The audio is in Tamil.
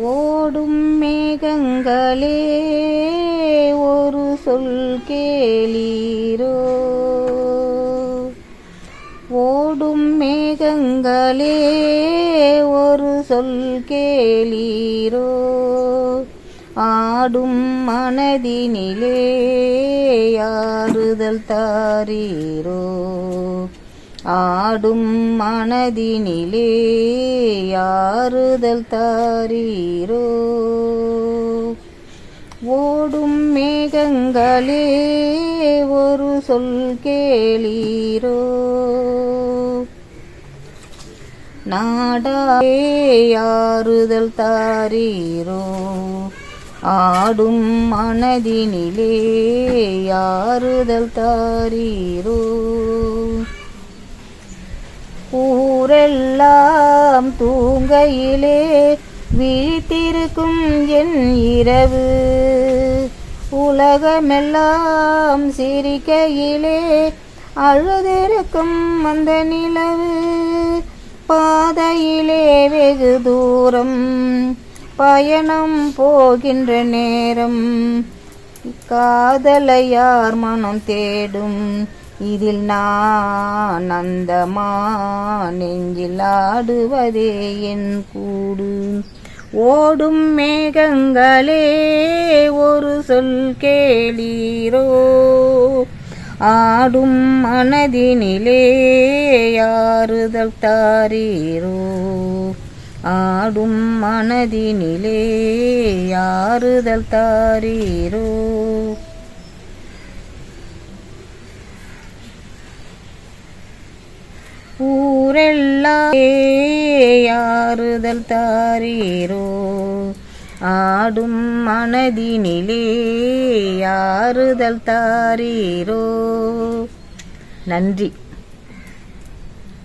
ஓடும் மேகங்களே ஒரு சொல் கேளீரோ? ஓடும் மேகங்களே ஒரு சொல் கேளீரோ? ஆடும் மனதினிலே யாறுதல் தாரீரோ? ஆடும் மனதினிலே யாறுதல் தாரீரோ? ஓடும் மேகங்களே ஒரு சொல் கேளீரோ? நாடாயே யாறுதல் தாரீரோ? ஆடும் மனதினிலே யாறுதல் தாரீரோ? எல்லாம் தூங்கையிலே விழித்திருக்கும் என் இரவு. உலகமெல்லாம் சிரிக்கையிலே அழுதிருக்கும் அந்த நிலவு. பாதையிலே வெகு தூரம் பயணம் போகின்ற நேரம். காதலையார் மனம் தேடும்? இதில் நான் அந்தமா நெஞ்சில் ஆடுவதே என் கூடு. ஓடும் மேகங்களே ஒரு சொல் கேளீரோ. ஆடும் மனதினிலே யாறுதல் தாரீரோ. ஆடும் மனதினிலே யாறுதல் தாரீரோ. ஊரெல்லாம் தாரீரோ. ஆடும் மனதினிலே யாறுதல் தாரீரோ. நன்றி.